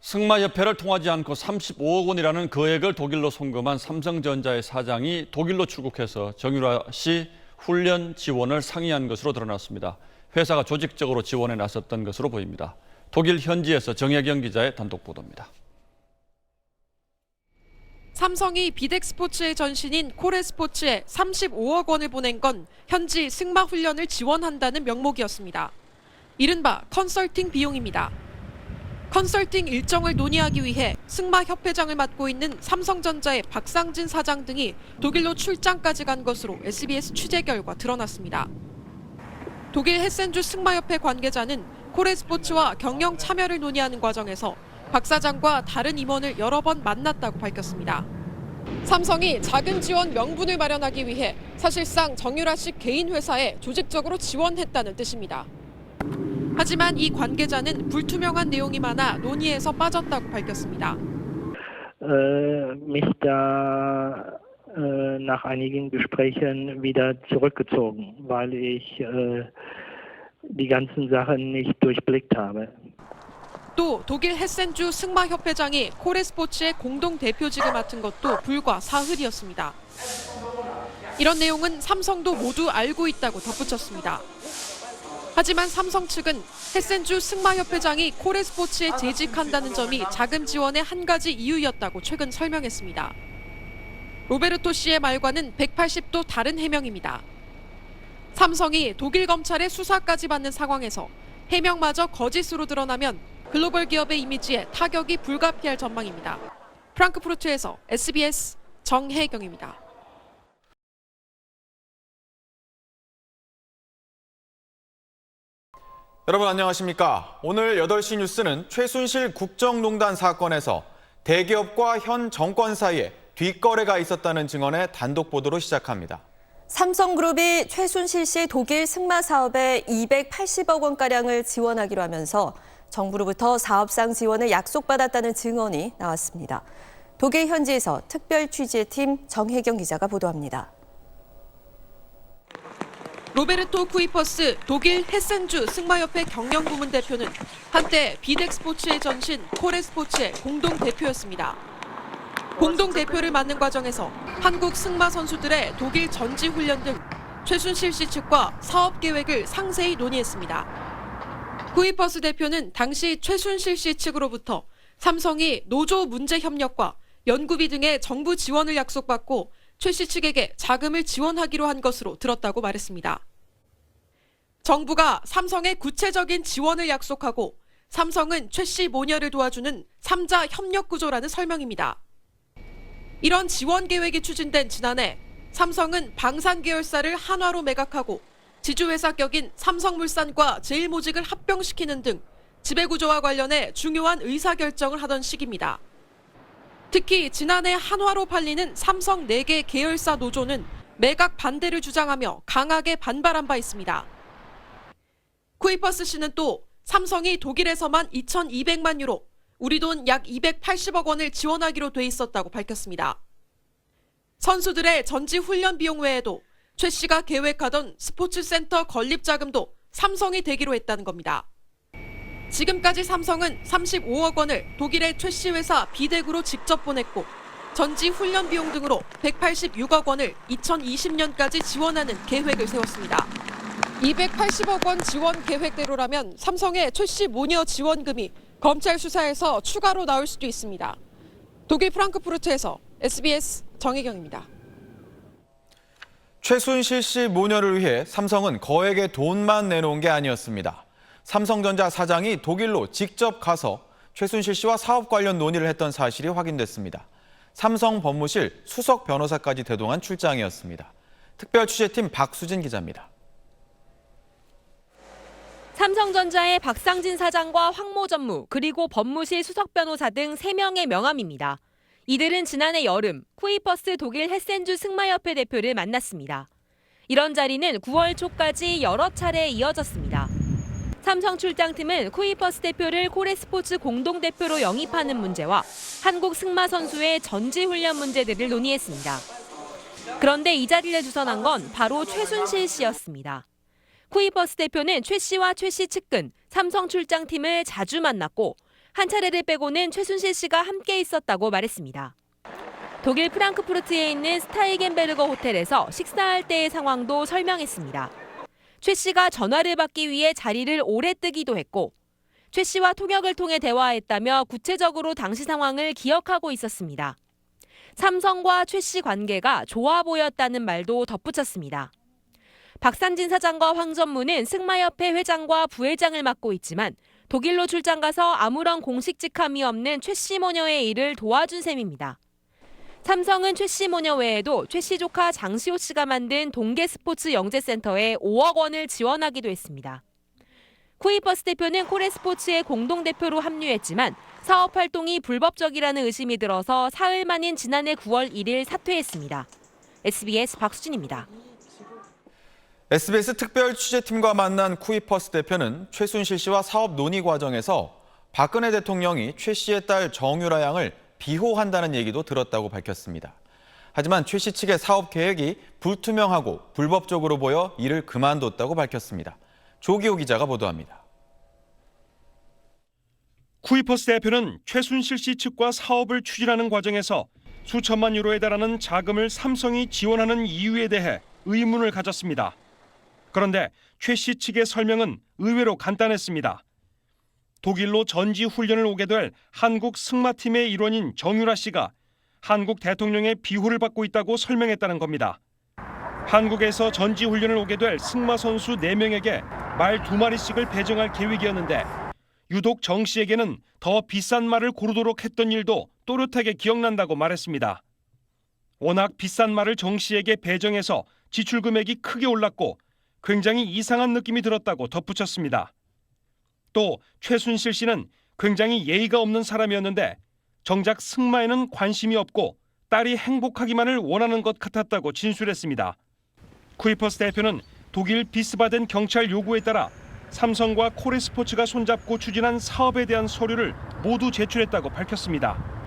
승마협회를 통하지 않고 35억 원이라는 거액을 독일로 송금한 삼성전자의 사장이 독일로 출국해서 정유라 씨 훈련 지원을 상의한 것으로 드러났습니다. 회사가 조직적으로 지원에 나섰던 것으로 보입니다. 독일 현지에서 정혜경 기자의 단독 보도입니다. 삼성이 비덱 스포츠의 전신인 코레 스포츠에 35억 원을 보낸 건 현지 승마 훈련을 지원한다는 명목이었습니다. 이른바 컨설팅 비용입니다. 컨설팅 일정을 논의하기 위해 승마 협회장을 맡고 있는 삼성전자의 박상진 사장 등이 독일로 출장까지 간 것으로 SBS 취재 결과 드러났습니다. 독일 헤센주 승마협회 관계자는 코레스포츠와 경영 참여를 논의하는 과정에서 박 사장과 다른 임원을 여러 번 만났다고 밝혔습니다. 삼성이 자금 지원 명분을 마련하기 위해 사실상 정유라 씨 개인 회사에 조직적으로 지원했다는 뜻입니다. 하지만 이 관계자는 불투명한 내용이 많아 논의에서 빠졌다고 밝혔습니다. äh, mich da äh, nach einigen Gesprächen wieder zurückgezogen, weil ich äh, die ganzen Sachen nicht durchblickt habe. 또 독일 헤센주 승마협회장이 코레스포츠의 공동 대표직을 맡은 것도 불과 사흘이었습니다. 이런 내용은 삼성도 모두 알고 있다고 덧붙였습니다. 하지만 삼성 측은 헤센주 승마협회장이 코레스포츠에 재직한다는 점이 자금 지원의 한 가지 이유였다고 최근 설명했습니다. 로베르토 씨의 말과는 180도 다른 해명입니다. 삼성이 독일 검찰의 수사까지 받는 상황에서 해명마저 거짓으로 드러나면 글로벌 기업의 이미지에 타격이 불가피할 전망입니다. 프랑크푸르트에서 SBS 정혜경입니다. 여러분 안녕하십니까? 오늘 8시 뉴스는 최순실 국정농단 사건에서 대기업과 현 정권 사이에 뒷거래가 있었다는 증언의 단독 보도로 시작합니다. 삼성그룹이 최순실 씨 독일 승마 사업에 280억 원가량을 지원하기로 하면서 정부로부터 사업상 지원을 약속받았다는 증언이 나왔습니다. 독일 현지에서 특별 취재팀 정혜경 기자가 보도합니다. 로베르토 쿠이퍼스 독일 헤센주 승마협회 경영부문 대표는 한때 비덱 스포츠의 전신 코레 스포츠의 공동 대표였습니다. 공동 대표를 맡는 과정에서 한국 승마 선수들의 독일 전지 훈련 등 최순실 씨 측과 사업 계획을 상세히 논의했습니다. 쿠이퍼스 대표는 당시 최순실 씨 측으로부터 삼성이 노조 문제 협력과 연구비 등의 정부 지원을 약속받고 최 씨 측에게 자금을 지원하기로 한 것으로 들었다고 말했습니다. 정부가 삼성에 구체적인 지원을 약속하고 삼성은 최 씨 모녀를 도와주는 3자 협력 구조라는 설명입니다. 이런 지원 계획이 추진된 지난해 삼성은 방산 계열사를 한화로 매각하고 지주회사 격인 삼성물산과 제일모직을 합병시키는 등 지배구조와 관련해 중요한 의사결정을 하던 시기입니다. 특히 지난해 한화로 팔리는 삼성 4개 계열사 노조는 매각 반대를 주장하며 강하게 반발한 바 있습니다. 쿠이퍼스 씨는 또 삼성이 독일에서만 2,200만 유로, 우리 돈 약 280억 원을 지원하기로 돼 있었다고 밝혔습니다. 선수들의 전지 훈련 비용 외에도 최 씨가 계획하던 스포츠센터 건립 자금도 삼성이 되기로 했다는 겁니다. 지금까지 삼성은 35억 원을 독일의 최씨 회사 비덱으로 직접 보냈고 전지 훈련 비용 등으로 186억 원을 2020년까지 지원하는 계획을 세웠습니다. 280억 원 지원 계획대로라면 삼성의 최씨 모녀 지원금이 검찰 수사에서 추가로 나올 수도 있습니다. 독일 프랑크푸르트에서 SBS 정혜경입니다. 최순실 씨 모녀를 위해 삼성은 거액의 돈만 내놓은 게 아니었습니다. 삼성전자 사장이 독일로 직접 가서 최순실 씨와 사업 관련 논의를 했던 사실이 확인됐습니다. 삼성 법무실 수석 변호사까지 대동한 출장이었습니다. 특별 취재팀 박수진 기자입니다. 삼성전자의 박상진 사장과 황모 전무 그리고 법무실 수석 변호사 등 3명의 명함입니다. 이들은 지난해 여름 쿠이퍼스 독일 헤센주 승마협회 대표를 만났습니다. 이런 자리는 9월 초까지 여러 차례 이어졌습니다. 삼성 출장팀은 쿠이퍼스 대표를 코레스포츠 공동대표로 영입하는 문제와 한국 승마 선수의 전지 훈련 문제들을 논의했습니다. 그런데 이 자리를 주선한 건 바로 최순실 씨였습니다. 쿠이퍼스 대표는 최 씨와 최 씨 측근 삼성 출장팀을 자주 만났고 한 차례를 빼고는 최순실 씨가 함께 있었다고 말했습니다. 독일 프랑크푸르트에 있는 스타이겐베르거 호텔에서 식사할 때의 상황도 설명했습니다. 최 씨가 전화를 받기 위해 자리를 오래 뜨기도 했고 최 씨와 통역을 통해 대화했다며 구체적으로 당시 상황을 기억하고 있었습니다. 삼성과 최 씨 관계가 좋아 보였다는 말도 덧붙였습니다. 박상진 사장과 황 전무는 승마협회 회장과 부회장을 맡고 있지만 독일로 출장 가서 아무런 공식 직함이 없는 최 씨 모녀의 일을 도와준 셈입니다. 삼성은 최씨 모녀 외에도 최씨 조카 장시호 씨가 만든 동계 스포츠 영재센터에 5억 원을 지원하기도 했습니다. 쿠이퍼스 대표는 코레스포츠의 공동대표로 합류했지만 사업 활동이 불법적이라는 의심이 들어서 사흘 만인 지난해 9월 1일 사퇴했습니다. SBS 박수진입니다. SBS 특별 취재팀과 만난 쿠이퍼스 대표는 최순실 씨와 사업 논의 과정에서 박근혜 대통령이 최 씨의 딸 정유라 양을 비호한다는 얘기도 들었다고 밝혔습니다. 하지만 최 씨 측의 사업 계획이 불투명하고 불법적으로 보여 이를 그만뒀다고 밝혔습니다. 조기호 기자가 보도합니다. 쿠이퍼스 대표는 최순실 씨 측과 사업을 추진하는 과정에서 수천만 유로에 달하는 자금을 삼성이 지원하는 이유에 대해 의문을 가졌습니다. 그런데 최 씨 측의 설명은 의외로 간단했습니다. 독일로 전지 훈련을 오게 될 한국 승마팀의 일원인 정유라 씨가 한국 대통령의 비호를 받고 있다고 설명했다는 겁니다. 한국에서 전지 훈련을 오게 될 승마 선수 4명에게 말두 마리씩을 배정할 계획이었는데 유독 정 씨에게는 더 비싼 말을 고르도록 했던 일도 또렷하게 기억난다고 말했습니다. 워낙 비싼 말을 정 씨에게 배정해서 지출 금액이 크게 올랐고 굉장히 이상한 느낌이 들었다고 덧붙였습니다. 또 최순실 씨는 굉장히 예의가 없는 사람이었는데 정작 승마에는 관심이 없고 딸이 행복하기만을 원하는 것 같았다고 진술했습니다. 쿠이퍼스 대표는 독일 비스바덴 경찰 요구에 따라 삼성과 코레스포츠가 손잡고 추진한 사업에 대한 서류를 모두 제출했다고 밝혔습니다.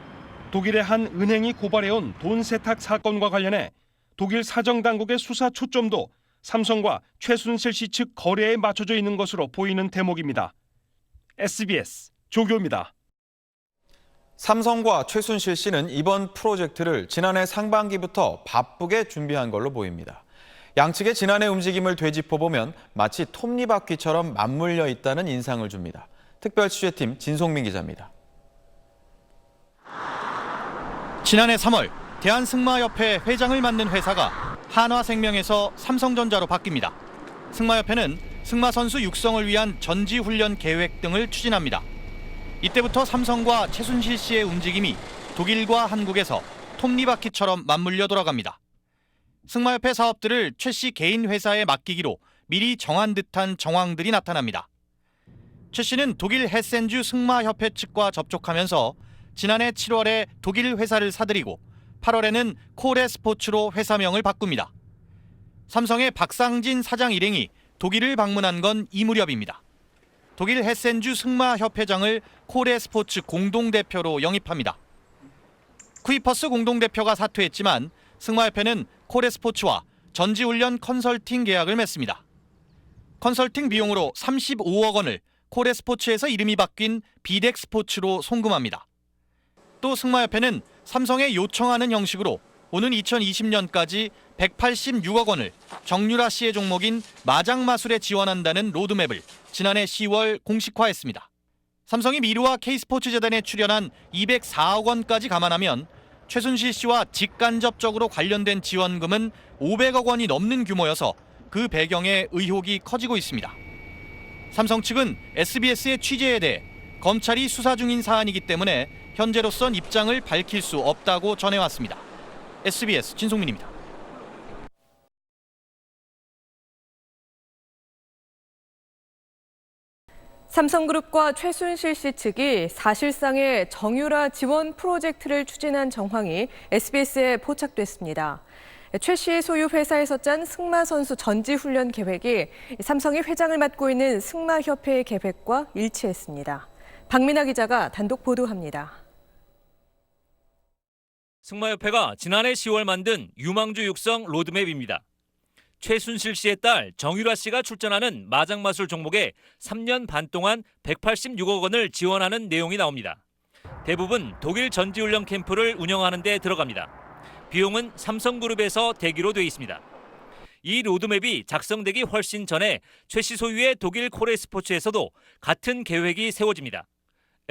독일의 한 은행이 고발해온 돈 세탁 사건과 관련해 독일 사정 당국의 수사 초점도 삼성과 최순실 씨 측 거래에 맞춰져 있는 것으로 보이는 대목입니다. SBS 조교입니다. 삼성과 최순실 씨는 이번 프로젝트를 지난해 상반기부터 바쁘게 준비한 걸로 보입니다. 양측의 지난해 움직임을 되짚어보면 마치 톱니바퀴처럼 맞물려 있다는 인상을 줍니다. 특별 취재팀 진송민 기자입니다. 지난해 3월 대한승마협회 회장을 맡는 회사가 한화생명에서 삼성전자로 바뀝니다. 승마협회는 승마 선수 육성을 위한 전지 훈련 계획 등을 추진합니다. 이때부터 삼성과 최순실 씨의 움직임이 독일과 한국에서 톱니바퀴처럼 맞물려 돌아갑니다. 승마협회 사업들을 최 씨 개인 회사에 맡기기로 미리 정한 듯한 정황들이 나타납니다. 최 씨는 독일 헤센주 승마협회 측과 접촉하면서 지난해 7월에 독일 회사를 사들이고 8월에는 코레 스포츠로 회사명을 바꿉니다. 삼성의 박상진 사장 일행이 독일을 방문한 건 이 무렵입니다. 독일 헤센주 승마 협회장을 코레 스포츠 공동대표로 영입합니다. 쿠이퍼스 공동대표가 사퇴했지만 승마협회는 코레 스포츠와 전지훈련 컨설팅 계약을 맺습니다. 컨설팅 비용으로 35억 원을 코레 스포츠에서 이름이 바뀐 비덱 스포츠로 송금합니다. 또 승마협회는 삼성에 요청하는 형식으로 오는 2020년까지 186억 원을 정유라 씨의 종목인 마장마술에 지원한다는 로드맵을 지난해 10월 공식화했습니다. 삼성이 미르와 K스포츠 재단에 출연한 204억 원까지 감안하면 최순실 씨와 직간접적으로 관련된 지원금은 500억 원이 넘는 규모여서 그 배경에 의혹이 커지고 있습니다. 삼성 측은 SBS의 취재에 대해 검찰이 수사 중인 사안이기 때문에 현재로선 입장을 밝힐 수 없다고 전해왔습니다. SBS 진송민입니다. 삼성그룹과 최순실 씨 측이 사실상의 정유라 지원 프로젝트를 추진한 정황이 SBS에 포착됐습니다. 최 씨의 소유 회사에서 짠 승마 선수 전지 훈련 계획이 삼성이 회장을 맡고 있는 승마 협회의 계획과 일치했습니다. 박민아 기자가 단독 보도합니다. 승마협회가 지난해 10월 만든 유망주 육성 로드맵입니다. 최순실 씨의 딸 정유라 씨가 출전하는 마장마술 종목에 3년 반 동안 186억 원을 지원하는 내용이 나옵니다. 대부분 독일 전지훈련 캠프를 운영하는 데 들어갑니다. 비용은 삼성그룹에서 대기로 돼 있습니다. 이 로드맵이 작성되기 훨씬 전에 최 씨 소유의 독일 코레 스포츠에서도 같은 계획이 세워집니다.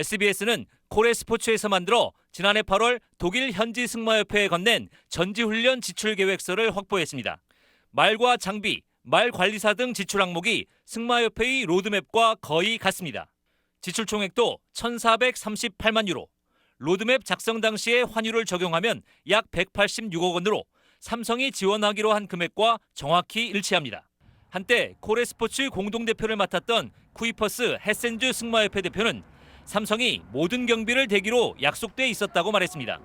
SBS는 코레 스포츠에서 만들어 지난해 8월 독일 현지 승마협회에 건넨 전지훈련 지출 계획서를 확보했습니다. 말과 장비, 말 관리사 등 지출 항목이 승마협회의 로드맵과 거의 같습니다. 지출 총액도 1,438만 유로. 로드맵 작성 당시의 환율을 적용하면 약 186억 원으로 삼성이 지원하기로 한 금액과 정확히 일치합니다. 한때 코레스포츠 공동대표를 맡았던 쿠이퍼스 헤센즈 승마협회 대표는 삼성이 모든 경비를 대기로 약속돼 있었다고 말했습니다.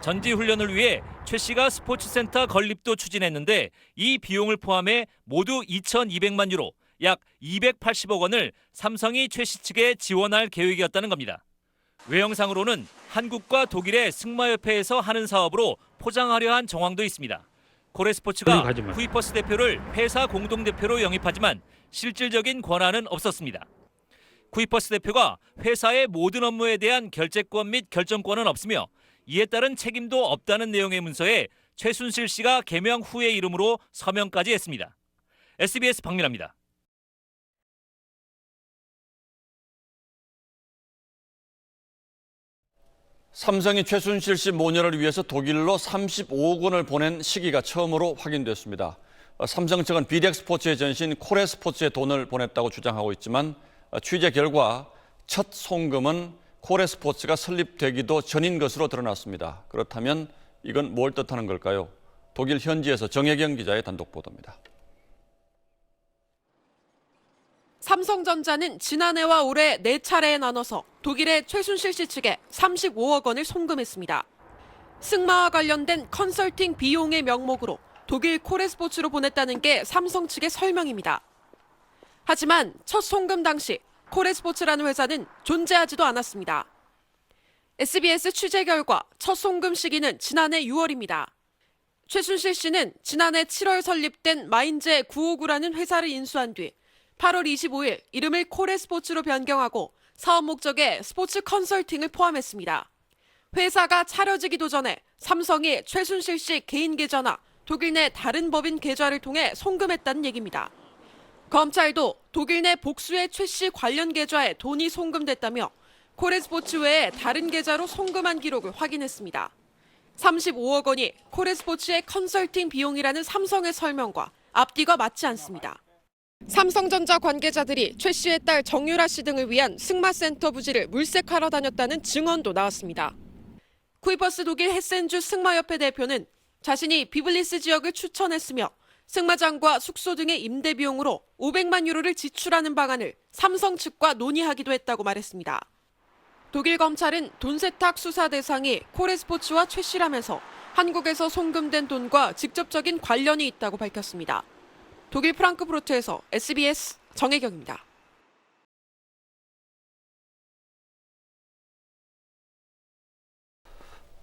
전지 훈련을 위해 최 씨가 스포츠센터 건립도 추진했는데 이 비용을 포함해 모두 2,200만 유로, 약 280억 원을 삼성이 최 씨 측에 지원할 계획이었다는 겁니다. 외형상으로는 한국과 독일의 승마협회에서 하는 사업으로 포장하려 한 정황도 있습니다. 코레스포츠가 쿠이퍼스 대표를 회사 공동대표로 영입하지만 실질적인 권한은 없었습니다. 쿠이퍼스 대표가 회사의 모든 업무에 대한 결재권 및 결정권은 없으며 이에 따른 책임도 없다는 내용의 문서에 최순실 씨가 개명 후의 이름으로 서명까지 했습니다. SBS 박민아입니다. 삼성이 최순실 씨 모녀를 위해서 독일로 35억 원을 보낸 시기가 처음으로 확인됐습니다. 어, 삼성 측은 비덱 스포츠의 전신 코레 스포츠에 돈을 보냈다고 주장하고 있지만 어, 취재 결과 첫 송금은 코레스포츠가 설립되기도 전인 것으로 드러났습니다. 그렇다면 이건 뭘 뜻하는 걸까요? 독일 현지에서 정혜경 기자의 단독 보도입니다. 삼성전자는 지난해와 올해 네 차례에 나눠서 독일의 최순실 씨 측에 35억 원을 송금했습니다. 승마와 관련된 컨설팅 비용의 명목으로 독일 코레스포츠로 보냈다는 게 삼성 측의 설명입니다. 하지만 첫 송금 당시 코레스포츠라는 회사는 존재하지도 않았습니다. SBS 취재 결과 첫 송금 시기는 지난해 6월입니다. 최순실 씨는 지난해 7월 설립된 마인제 959라는 회사를 인수한 뒤 8월 25일 이름을 코레스포츠로 변경하고 사업 목적에 스포츠 컨설팅을 포함했습니다. 회사가 차려지기도 전에 삼성이 최순실 씨 개인 계좌나 독일 내 다른 법인 계좌를 통해 송금했다는 얘기입니다. 검찰도 독일 내 복수의 최씨 관련 계좌에 돈이 송금됐다며 코레스포츠 외에 다른 계좌로 송금한 기록을 확인했습니다. 35억 원이 코레스포츠의 컨설팅 비용이라는 삼성의 설명과 앞뒤가 맞지 않습니다. 삼성전자 관계자들이 최 씨의 딸 정유라 씨 등을 위한 승마센터 부지를 물색하러 다녔다는 증언도 나왔습니다. 쿠이퍼스 독일 헤센주 승마협회 대표는 자신이 비블리스 지역을 추천했으며 승마장과 숙소 등의 임대 비용으로 500만 유로를 지출하는 방안을 삼성 측과 논의하기도 했다고 말했습니다. 독일 검찰은 돈 세탁 수사 대상이 코레스포츠와 최 씨라면서 한국에서 송금된 돈과 직접적인 관련이 있다고 밝혔습니다. 독일 프랑크푸르트에서 SBS 정혜경입니다.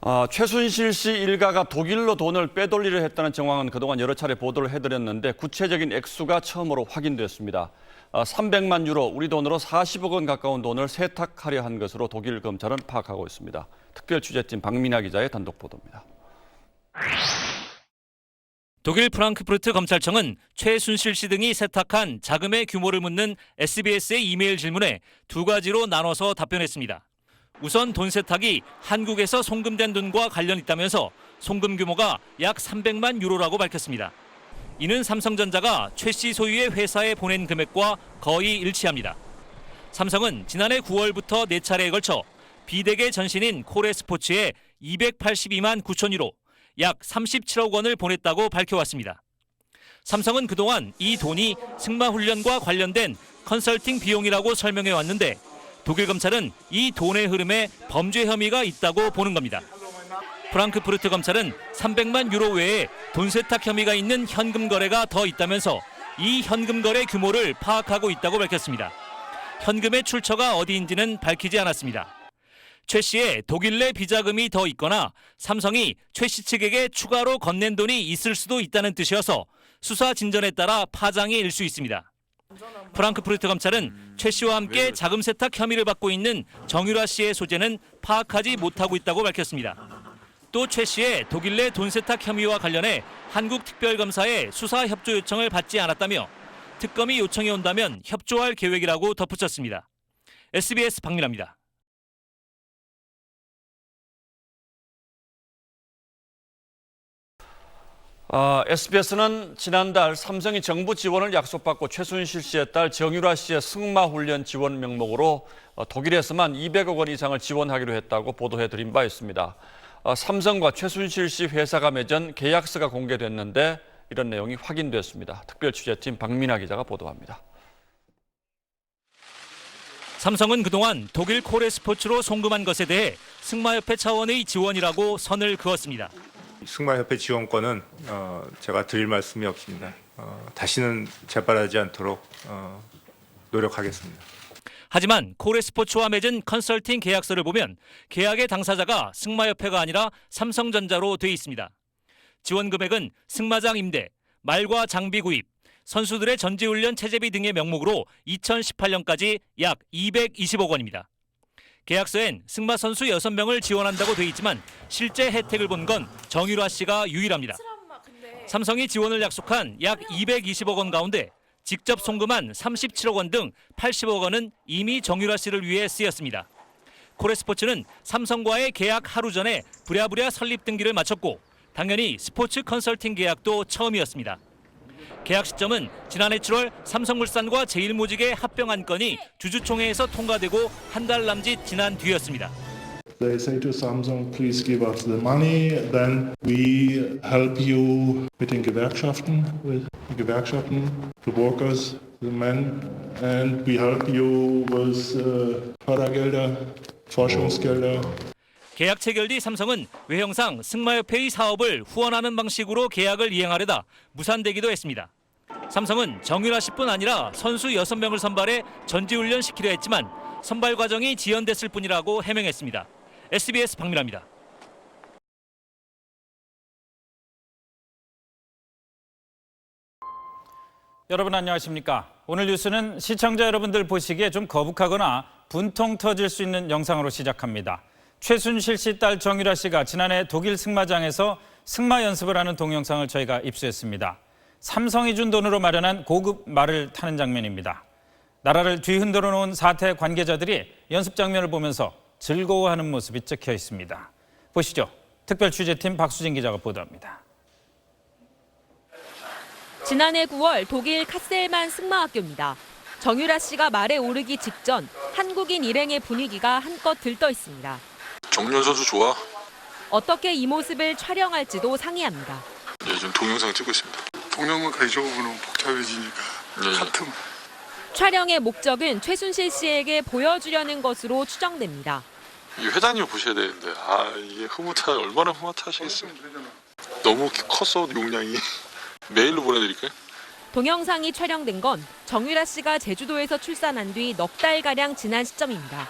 아, 최순실 씨 일가가 독일로 돈을 빼돌리려 했다는 정황은 그동안 여러 차례 보도를 해드렸는데 구체적인 액수가 처음으로 확인됐습니다. 아, 300만 유로, 우리 돈으로 40억 원 가까운 돈을 세탁하려 한 것으로 독일 검찰은 파악하고 있습니다. 특별 취재팀 박민아 기자의 단독 보도입니다. 독일 프랑크푸르트 검찰청은 최순실 씨 등이 세탁한 자금의 규모를 묻는 SBS의 이메일 질문에 두 가지로 나눠서 답변했습니다. 우선 돈 세탁이 한국에서 송금된 돈과 관련 있다면서 송금 규모가 약 300만 유로라고 밝혔습니다. 이는 삼성전자가 최 씨 소유의 회사에 보낸 금액과 거의 일치합니다. 삼성은 지난해 9월부터 네 차례에 걸쳐 비대계 전신인 코레스포츠에 282만 9천 유로, 약 37억 원을 보냈다고 밝혀왔습니다. 삼성은 그동안 이 돈이 승마 훈련과 관련된 컨설팅 비용이라고 설명해 왔는데 독일 검찰은 이 돈의 흐름에 범죄 혐의가 있다고 보는 겁니다. 프랑크푸르트 검찰은 300만 유로 외에 돈 세탁 혐의가 있는 현금 거래가 더 있다면서 이 현금 거래 규모를 파악하고 있다고 밝혔습니다. 현금의 출처가 어디인지는 밝히지 않았습니다. 최 씨의 독일 내 비자금이 더 있거나 삼성이 최 씨 측에게 추가로 건넨 돈이 있을 수도 있다는 뜻이어서 수사 진전에 따라 파장이 일 수 있습니다. 프랑크푸르트 검찰은 최 씨와 함께 자금 세탁 혐의를 받고 있는 정유라 씨의 소재는 파악하지 못하고 있다고 밝혔습니다. 또 최 씨의 독일 내 돈 세탁 혐의와 관련해 한국 특별검사의 수사 협조 요청을 받지 않았다며 특검이 요청이 온다면 협조할 계획이라고 덧붙였습니다. SBS 박민아입니다. 아, SBS는 지난달 삼성이 정부 지원을 약속받고 최순실 씨의 딸 정유라 씨의 승마 훈련 지원 명목으로 어, 독일에서만 200억 원 이상을 지원하기로 했다고 보도해 드린 바 있습니다. 어, 삼성과 최순실 씨 회사가 맺은 계약서가 공개됐는데 이런 내용이 확인됐습니다. 특별 취재팀 박민아 기자가 보도합니다. 삼성은 그동안 독일 코레 스포츠로 송금한 것에 대해 승마협회 차원의 지원이라고 선을 그었습니다. 승마협회 지원권은 어, 제가 드릴 말씀이 없습니다. 어, 다시는 재발하지 않도록 어, 노력하겠습니다. 하지만 코레 스포츠와 맺은 컨설팅 계약서를 보면 계약의 당사자가 승마협회가 아니라 삼성전자로 돼 있습니다. 지원 금액은 승마장 임대, 말과 장비 구입, 선수들의 전지훈련 체제비 등의 명목으로 2018년까지 약 220억 원입니다. 계약서엔 승마 선수 6명을 지원한다고 돼 있지만 실제 혜택을 본 건 정유라 씨가 유일합니다. 삼성이 지원을 약속한 약 220억 원 가운데 직접 송금한 37억 원 등 80억 원은 이미 정유라 씨를 위해 쓰였습니다. 코레스포츠는 삼성과의 계약 하루 전에 부랴부랴 설립 등기를 마쳤고 당연히 스포츠 컨설팅 계약도 처음이었습니다. 계약 시점은 지난해 7월 삼성물산과 제일모직의 합병 안건이 주주총회에서 통과되고 한 달 남짓 지난 뒤였습니다. They say to Samsung, please give us the money, then we help you mit den Gewerkschaften, with Gewerkschaften, the workers, the men, and we help you with uh, Fördergelder, Forschungsgelder. 계약 체결 뒤 삼성은 외형상 승마협회의 사업을 후원하는 방식으로 계약을 이행하려다 무산되기도 했습니다. 삼성은 정유라 씨뿐 아니라 선수 6명을 선발해 전지훈련 시키려 했지만 선발 과정이 지연됐을 뿐이라고 해명했습니다. SBS 박민아입니다. 여러분 안녕하십니까? 오늘 뉴스는 시청자 여러분들 보시기에 좀 거북하거나 분통 터질 수 있는 영상으로 시작합니다. 최순실 씨 딸 정유라 씨가 지난해 독일 승마장에서 승마 연습을 하는 동영상을 저희가 입수했습니다. 삼성이 준 돈으로 마련한 고급 말을 타는 장면입니다. 나라를 뒤흔들어 놓은 사태 관계자들이 연습 장면을 보면서 즐거워하는 모습이 찍혀 있습니다. 보시죠. 특별 취재팀 박수진 기자가 보도합니다. 지난해 9월 독일 카셀만 승마학교입니다. 정유라 씨가 말에 오르기 직전 한국인 일행의 분위기가 한껏 들떠 있습니다. 정윤 선수 좋아. 어떻게 이 모습을 촬영할지도 상의합니다. 요즘 동영상 찍고 있습니다. 동영상까지 적어보면 복잡해지니까 네. 같은 촬영의 목적은 최순실 씨에게 보여주려는 것으로 추정됩니다. 이 회장님 보셔야 되는데 아 이게 흐뭇하 얼마나 흐뭇하시겠습니까? 너무 컸어 용량이. 메일로 보내드릴까요? 동영상이 촬영된 건 정유라 씨가 제주도에서 출산한 뒤 넉 달가량 지난 시점입니다.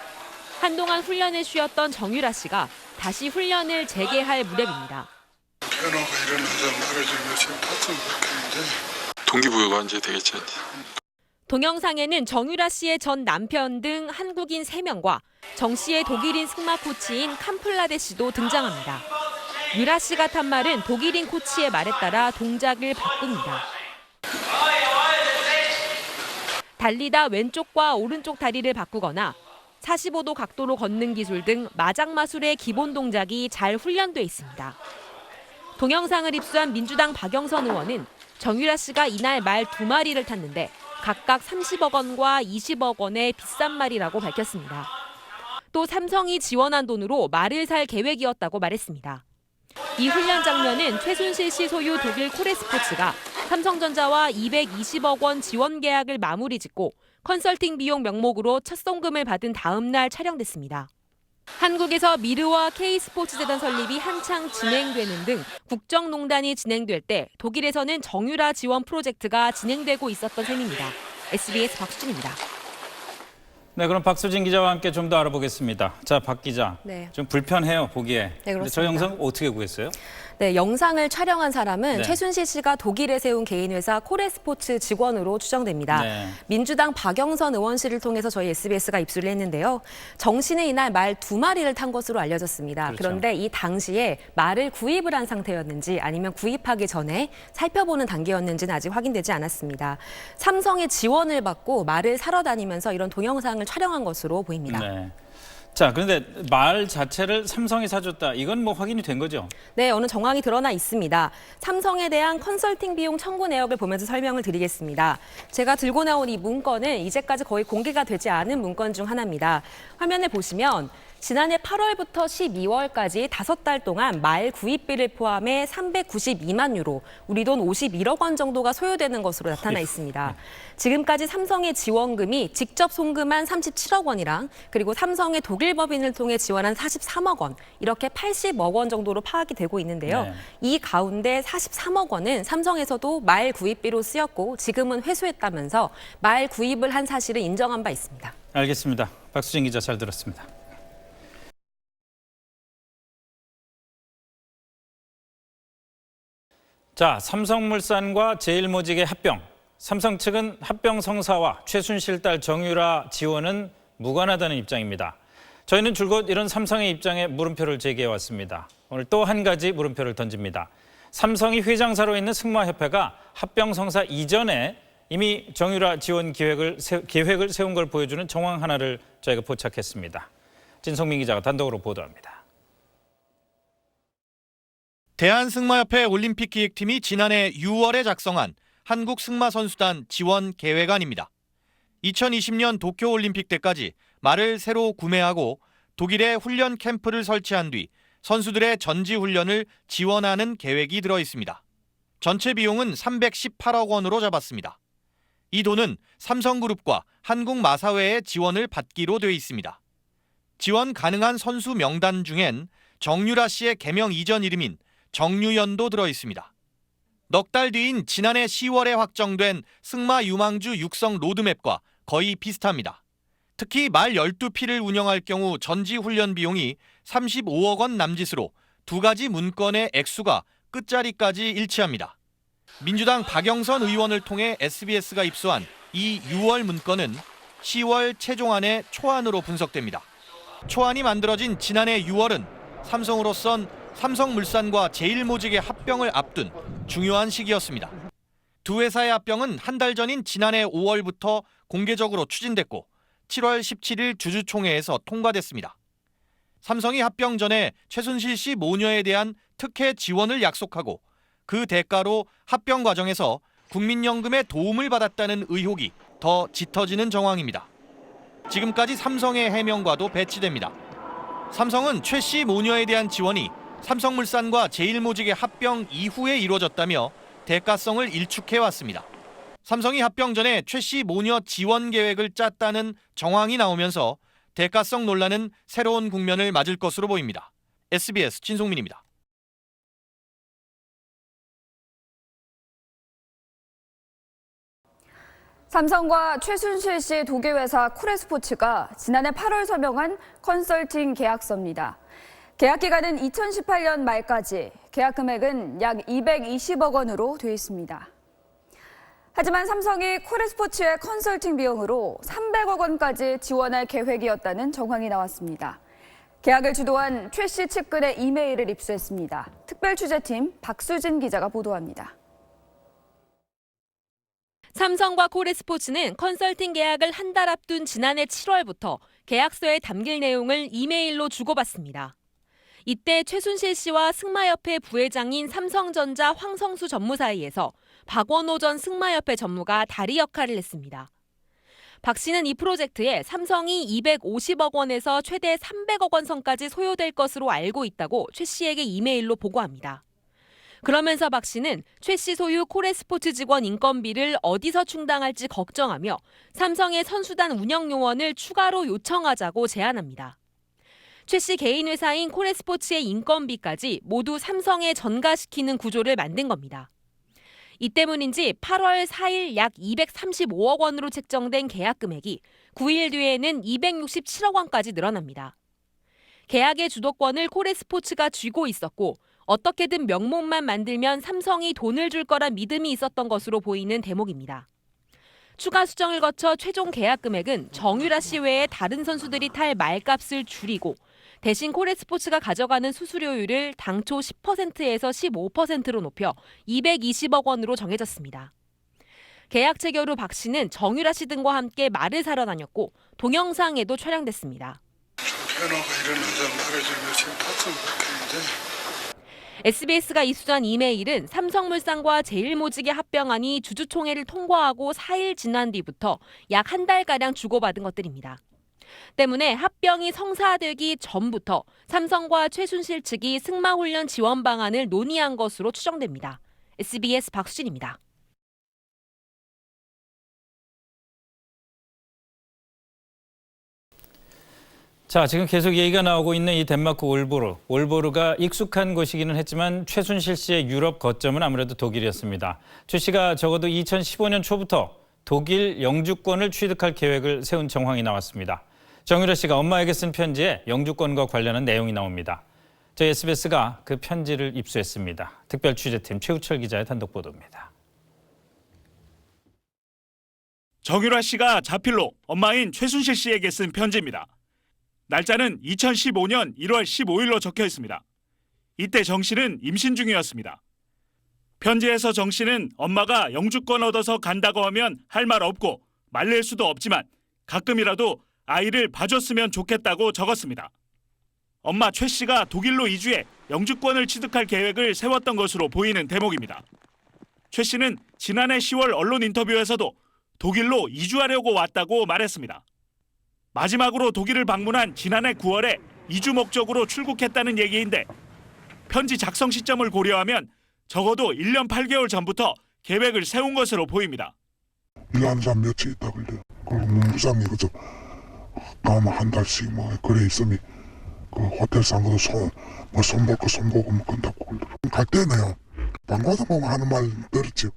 한동안 훈련을 쉬었던 정유라 씨가 다시 훈련을 재개할 무렵입니다. 일어나서 말해주면 지금 동기부여가 이제 되겠지. 동영상에는 정유라 씨의 전 남편 등 한국인 3명과 정 씨의 독일인 승마 코치인 캄플라데 씨도 등장합니다. 유라 씨가 탄 말은 독일인 코치의 말에 따라 동작을 바꿉니다. 달리다 왼쪽과 오른쪽 다리를 바꾸거나 45도 각도로 걷는 기술 등 마장 마술의 기본 동작이 잘 훈련돼 있습니다. 동영상을 입수한 민주당 박영선 의원은 정유라 씨가 이날 말 두 마리를 탔는데 각각 30억 원과 20억 원의 비싼 말이라고 밝혔습니다. 또 삼성이 지원한 돈으로 말을 살 계획이었다고 말했습니다. 이 훈련 장면은 최순실 씨 소유 독일 코레스포츠가 삼성전자와 220억 원 지원 계약을 마무리 짓고 컨설팅 비용 명목으로 첫 송금을 받은 다음 날 촬영됐습니다. 한국에서 미르와 K스포츠 재단 설립이 한창 진행되는 등 국정농단이 진행될 때 독일에서는 정유라 지원 프로젝트가 진행되고 있었던 셈입니다. SBS 박수진입니다. 네, 그럼 박수진 기자와 함께 좀 더 알아보겠습니다. 자, 박 기자. 네. 좀 불편해요, 보기에. 저 그렇습니다. 영상 어떻게 구했어요? 네, 영상을 촬영한 사람은 네. 최순실 씨가 독일에 세운 개인 회사 코레스포츠 직원으로 추정됩니다. 네. 민주당 박영선 의원실을 통해서 저희 SBS가 입수를 했는데요. 정 씨는 이날 말 두 마리를 탄 것으로 알려졌습니다. 그렇죠. 그런데이 당시에 말을 구입을 한 상태였는지 아니면 구입하기 전에 살펴보는 단계였는지는 아직 확인되지 않았습니다. 삼성의 지원을 받고 말을 사러 다니면서 이런 동영상을 촬영한 것으로 보입니다. 네. 자, 그런데 말 자체를 삼성이 사줬다. 이건 뭐 확인이 된 거죠? 네, 어느 정황이 드러나 있습니다. 삼성에 대한 컨설팅 비용 청구 내역을 보면서 설명을 드리겠습니다. 제가 들고 나온 이 문건은 이제까지 거의 공개가 되지 않은 문건 중 하나입니다. 화면에 보시면 지난해 8월부터 12월까지 다섯 달 동안 말 구입비를 포함해 392만 유로, 우리 돈 51억 원 정도가 소요되는 것으로 나타나 있습니다. 지금까지 삼성의 지원금이 직접 송금한 37억 원이랑 그리고 삼성의 독일 법인을 통해 지원한 43억 원, 이렇게 80억 원 정도로 파악이 되고 있는데요. 네. 이 가운데 43억 원은 삼성에서도 말 구입비로 쓰였고 지금은 회수했다면서 말 구입을 한 사실을 인정한 바 있습니다. 알겠습니다. 박수진 기자 잘 들었습니다. 자, 삼성물산과 제일모직의 합병. 삼성 측은 합병 성사와 최순실 딸 정유라 지원은 무관하다는 입장입니다. 저희는 줄곧 이런 삼성의 입장에 물음표를 제기해 왔습니다. 오늘 또 한 가지 물음표를 던집니다. 삼성이 회장사로 있는 승마협회가 합병 성사 이전에 이미 정유라 지원 계획을, 세, 계획을 세운 걸 보여주는 정황 하나를 저희가 포착했습니다. 진성민 기자가 단독으로 보도합니다. 대한승마협회 올림픽 기획팀이 지난해 6월에 작성한 한국 승마 선수단 지원 계획안입니다. 2020년 도쿄올림픽 때까지 말을 새로 구매하고 독일에 훈련 캠프를 설치한 뒤 선수들의 전지 훈련을 지원하는 계획이 들어 있습니다. 전체 비용은 318억 원으로 잡았습니다. 이 돈은 삼성그룹과 한국마사회의 지원을 받기로 되어 있습니다. 지원 가능한 선수 명단 중엔 정유라 씨의 개명 이전 이름인 정유연도 들어 있습니다. 넉 달 뒤인 지난해 10월에 확정된 승마 유망주 육성 로드맵과 거의 비슷합니다. 특히 말 12피를 운영할 경우 전지 훈련 비용이 35억 원 남짓으로 두 가지 문건의 액수가 끝자리까지 일치합니다. 민주당 박영선 의원을 통해 SBS가 입수한 이 6월 문건은 10월 최종안의 초안으로 분석됩니다. 초안이 만들어진 지난해 6월은 삼성으로선 삼성물산과 제일모직의 합병을 앞둔 중요한 시기였습니다. 두 회사의 합병은 한 달 전인 지난해 5월부터 공개적으로 추진됐고 7월 17일 주주총회에서 통과됐습니다. 삼성이 합병 전에 최순실 씨 모녀에 대한 특혜 지원을 약속하고 그 대가로 합병 과정에서 국민연금의 도움을 받았다는 의혹이 더 짙어지는 정황입니다. 지금까지 삼성의 해명과도 배치됩니다. 삼성은 최 씨 모녀에 대한 지원이 삼성물산과 제일모직의 합병 이후에 이루어졌다며 대가성을 일축해 왔습니다. 삼성이 합병 전에 최씨 모녀 지원 계획을 짰다는 정황이 나오면서 대가성 논란은 새로운 국면을 맞을 것으로 보입니다. SBS 진송민입니다. 삼성과 최순실 씨 독일 회사 코레스포츠가 지난해 8월 서명한 컨설팅 계약서입니다. 계약 기간은 2018년 말까지, 계약 금액은 약 220억 원으로 되어 있습니다. 하지만 삼성이 코레스포츠의 컨설팅 비용으로 300억 원까지 지원할 계획이었다는 정황이 나왔습니다. 계약을 주도한 최 씨 측근의 이메일을 입수했습니다. 특별 취재팀 박수진 기자가 보도합니다. 삼성과 코레스포츠는 컨설팅 계약을 한 달 앞둔 지난해 7월부터 계약서에 담길 내용을 이메일로 주고받습니다. 이때 최순실 씨와 승마협회 부회장인 삼성전자 황성수 전무 사이에서 박원호 전 승마협회 전무가 다리 역할을 했습니다. 박 씨는 이 프로젝트에 삼성이 250억 원에서 최대 300억 원 선까지 소요될 것으로 알고 있다고 최 씨에게 이메일로 보고합니다. 그러면서 박 씨는 최 씨 소유 코레스포츠 직원 인건비를 어디서 충당할지 걱정하며 삼성의 선수단 운영 요원을 추가로 요청하자고 제안합니다. 최 씨 개인 회사인 코레스포츠의 인건비까지 모두 삼성에 전가시키는 구조를 만든 겁니다. 이 때문인지 8월 4일 약 235억 원으로 책정된 계약 금액이 9일 뒤에는 267억 원까지 늘어납니다. 계약의 주도권을 코레스포츠가 쥐고 있었고 어떻게든 명목만 만들면 삼성이 돈을 줄 거란 믿음이 있었던 것으로 보이는 대목입니다. 추가 수정을 거쳐 최종 계약 금액은 정유라 씨 외에 다른 선수들이 탈 말값을 줄이고 대신 코레스포츠가 가져가는 수수료율을 당초 10%에서 15%로 높여 220억 원으로 정해졌습니다. 계약 체결 후 박 씨는 정유라 씨 등과 함께 말을 사러 다녔고 동영상에도 촬영됐습니다. SBS가 이수한 이메일은 삼성물산과 제일모직의 합병안이 주주총회를 통과하고 4일 지난 뒤부터 약 한 달가량 주고받은 것들입니다. 때문에 합병이 성사되기 전부터 삼성과 최순실 측이 승마훈련 지원 방안을 논의한 것으로 추정됩니다. SBS 박수진입니다. 자, 지금 계속 얘기가 나오고 있는 이 덴마크 올보르. 올보르가 익숙한 곳이기는 했지만 최순실 씨의 유럽 거점은 아무래도 독일이었습니다. 최 씨가 적어도 2015년 초부터 독일 영주권을 취득할 계획을 세운 정황이 나왔습니다. 정유라 씨가 엄마에게 쓴 편지에 영주권과 관련한 내용이 나옵니다. 저희 SBS가 그 편지를 입수했습니다. 특별 취재팀 최우철 기자의 단독 보도입니다. 정유라 씨가 자필로 엄마인 최순실 씨에게 쓴 편지입니다. 날짜는 2015년 1월 15일로 적혀 있습니다. 이때 정 씨는 임신 중이었습니다. 편지에서 정 씨는 엄마가 영주권 얻어서 간다고 하면 할 말 없고 말릴 수도 없지만 가끔이라도 아이를 봐줬으면 좋겠다고 적었습니다. 엄마 최 씨가 독일로 이주해 영주권을 취득할 계획을 세웠던 것으로 보이는 대목입니다. 최 씨는 지난해 10월 언론 인터뷰에서도 독일로 이주하려고 왔다고 말했습니다. 마지막으로 독일을 방문한 지난해 9월에 이주 목적으로 출국했다는 얘기인데 편지 작성 시점을 고려하면 적어도 1년 8개월 전부터 계획을 세운 것으로 보입니다. 일하는 사람 며칠 있다 그래요 그리고 문부장이 그저 가면 한 달씩 뭐 그래 있으면 그 호텔 산 것도 손뭐 손볼 거 손보고 뭐 건다고 갈 때는요 방과도 보면 하는 말 들었지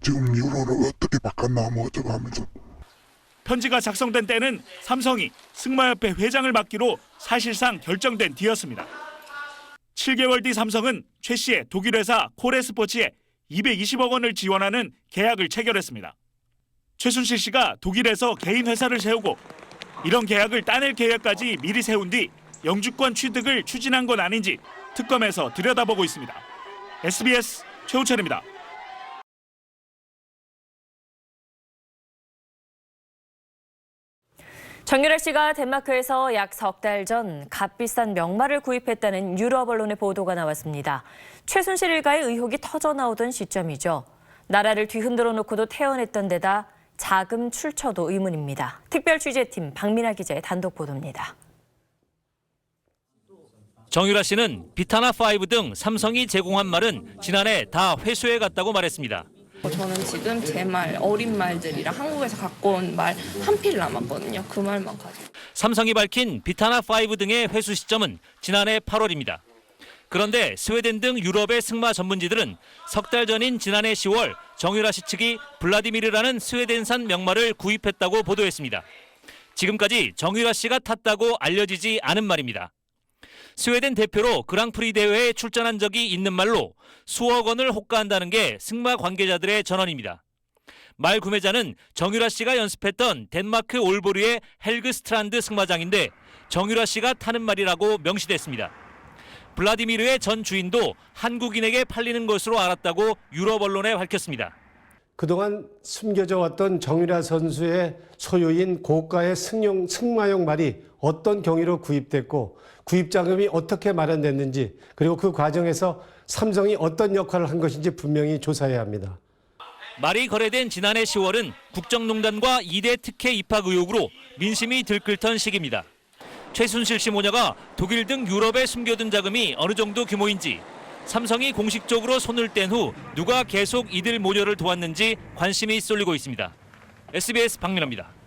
지금 이후로는 어떻게 바꿨나 뭐 어쩌고 하면서 편지가 작성된 때는 삼성이 승마협회 회장을 맡기로 사실상 결정된 뒤였습니다. 7개월 뒤 삼성은 최 씨의 독일 회사 코레스포츠에 220억 원을 지원하는 계약을 체결했습니다. 최순실 씨가 독일에서 개인 회사를 세우고 이런 계약을 따낼 계획까지 미리 세운 뒤 영주권 취득을 추진한 건 아닌지 특검에서 들여다보고 있습니다. SBS 최우철입니다. 정유라 씨가 덴마크에서 약 석 달 전 값비싼 명마를 구입했다는 유럽 언론의 보도가 나왔습니다. 최순실 일가의 의혹이 터져 나오던 시점이죠. 나라를 뒤흔들어 놓고도 태어냈던 데다 자금 출처도 의문입니다. 특별 취재팀 박민아 기자의 단독 보도입니다. 정유라 씨는 비타나5 등 삼성이 제공한 말은 지난해 다 회수해 갔다고 말했습니다. 저는 지금 제 말, 어린 말들이랑 한국에서 갖고 온 말 한 필 남았거든요. 그 말만 가지고. 삼성이 밝힌 비타나5 등의 회수 시점은 지난해 8월입니다. 그런데 스웨덴 등 유럽의 승마 전문지들은 석 달 전인 지난해 10월 정유라 씨 측이 블라디미르라는 스웨덴산 명마를 구입했다고 보도했습니다. 지금까지 정유라 씨가 탔다고 알려지지 않은 말입니다. 스웨덴 대표로 그랑프리 대회에 출전한 적이 있는 말로 수억 원을 호가한다는 게 승마 관계자들의 전언입니다. 말 구매자는 정유라 씨가 연습했던 덴마크 올보르의 헬그 스트란드 승마장인데 정유라 씨가 타는 말이라고 명시됐습니다. 블라디미르의 전 주인도 한국인에게 팔리는 것으로 알았다고 유럽 언론에 밝혔습니다. 그동안 숨겨져 왔던 정유라 선수의 소유인 고가의 승용, 승마용 말이 어떤 경위로 구입됐고 구입 자금이 어떻게 마련됐는지 그리고 그 과정에서 삼성이 어떤 역할을 한 것인지 분명히 조사해야 합니다. 말이 거래된 지난해 10월은 국정농단과 2대 특혜 입학 의혹으로 민심이 들끓던 시기입니다. 최순실 씨 모녀가 독일 등 유럽에 숨겨둔 자금이 어느 정도 규모인지 삼성이 공식적으로 손을 뗀 후 누가 계속 이들 모녀를 도왔는지 관심이 쏠리고 있습니다. SBS 박민호입니다.